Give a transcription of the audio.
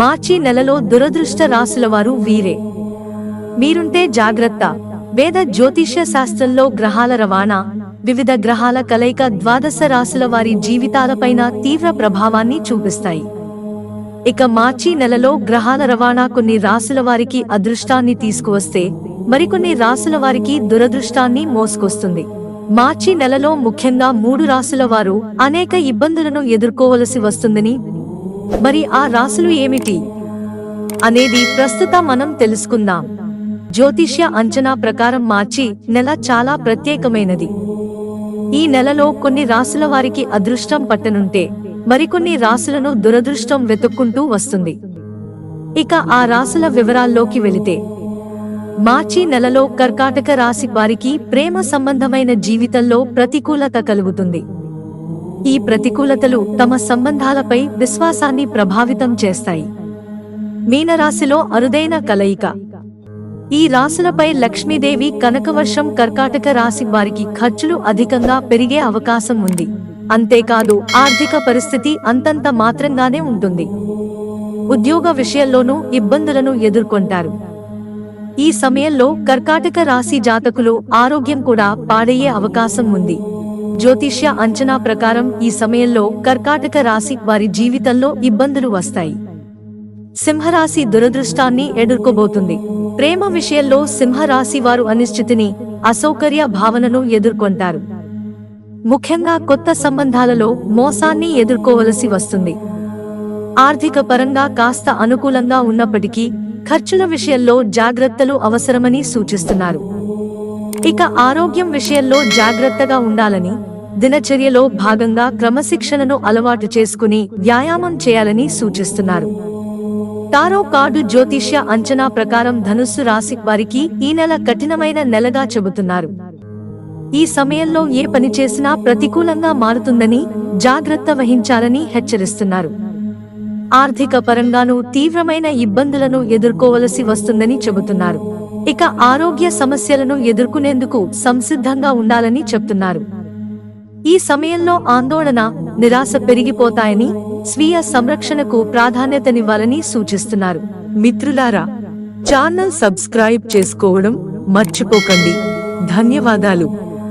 మార్చి నెలలో దురదృష్ట రాసుల వారు. వీరే మీరుంటే జాగ్రత్త. వేద జ్యోతిష్య శాస్త్రంలో గ్రహాల రవాణా వివిధ గ్రహాల కలయిక ద్వాదశ రాశుల వారి జీవితాలపైన తీవ్ర ప్రభావాన్ని చూపిస్తాయి. ఇక మార్చి నెలలో గ్రహాల రవాణా కొన్ని రాశుల వారికి అదృష్టాన్ని తీసుకువస్తే మరికొన్ని రాశుల వారికి దురదృష్టాన్ని మోసుకొస్తుంది. మార్చి నెలలో ముఖ్యంగా మూడు రాశుల వారు అనేక ఇబ్బందులను ఎదుర్కోవలసి వస్తుందని మరి ఆ రాసులు ఏమిటి? అనేది ప్రస్తుత మనం తెలుసుకుందాం. జ్యోతిష్య అంచనా ప్రకారం మార్చి నెల చాలా ప్రత్యేకమైనది. ఈ నెలలో కొన్ని రాసుల వారికి అదృష్టం పట్టనుంటే మరికొన్ని రాసులను దురదృష్టం వెతుక్కుంటూ వస్తుంది. ఇక ఆ రాసుల వివరాల్లోకి వెళితే మార్చి నెలలో కర్కాటక రాశి వారికి ప్రేమ సంబంధమైన జీవితంలో ప్రతికూలత కలుగుతుంది. ఈ ప్రతికూలతలు తమ సంబంధాలపై విశ్వాసాన్ని ప్రభావితం చేస్తాయి. మీనరాశిలో అరుదైన కలయిక. ఈ రాశులపై లక్ష్మీదేవి కనకవర్షం కర్కాటక రాశి వారికి ఖర్చులు అధికంగా పెరిగే అవకాశం ఉంది. అంతేకాదు ఆర్థిక పరిస్థితి అంతంత మాత్రంగానే ఉంటుంది. ఉద్యోగ విషయంలోనూ ఇబ్బందులను ఎదుర్కొంటారు. ఈ సమయంలో కర్కాటక రాశి జాతకులు ఆరోగ్యం కూడా పాడయ్యే అవకాశం ఉంది. జ్యోతిష్య అంచనా ప్రకారం ఈ సమయంలో కర్కాటక రాశి వారి జీవితంలో ఇబ్బందులు వస్తాయి. సింహరాశి దురదృష్టాన్ని ఎదుర్కోబోతుంది. ప్రేమ విషయంలో సింహరాశి వారు అనిశ్చితిని అసౌకర్య భావనను ఎదుర్కొంటారు. ముఖ్యంగా కొత్త సంబంధాలలో మోసాన్ని ఎదుర్కోవలసి వస్తుంది. ఆర్థిక పరంగా కాస్త అనుకూలంగా ఉన్నప్పటికీ ఖర్చుల విషయంలో జాగ్రత్తలు అవసరమని సూచిస్తున్నారు. ఇక ఆరోగ్యం విషయంలో జాగ్రత్తగా ఉండాలని దినచర్యలో భాగంగా క్రమశిక్షణను అలవాటు చేసుకుని వ్యాయామం చేయాలని సూచిస్తున్నారు. టారో కార్డు జ్యోతిష్య అంచనా ప్రకారం ధనుస్సు రాశి వారికి ఈ నెల కఠినమైన నెలగా చెబుతున్నారు. ఈ సమయంలో ఏ పని చేసినా ప్రతికూలంగా మారుతుందని జాగ్రత్త వహించాలని హెచ్చరిస్తున్నారు. ఆర్థిక పరంగానూ తీవ్రమైన ఇబ్బందులను ఎదుర్కోవలసి వస్తుందని చెబుతున్నారు. ఇక ఆరోగ్య సమస్యలను ఎదుర్కొనేందుకు సంసిద్ధంగా ఉండాలని చెప్తున్నారు. ఈ సమయంలో ఆందోళన నిరాశ పెరిగిపోతాయని స్వీయ సంరక్షణకు ప్రాధాన్యతనివ్వాలని సూచిస్తున్నారు. మిత్రులారా ఛానల్ సబ్స్క్రైబ్ చేసుకోవడం మర్చిపోకండి. ధన్యవాదాలు.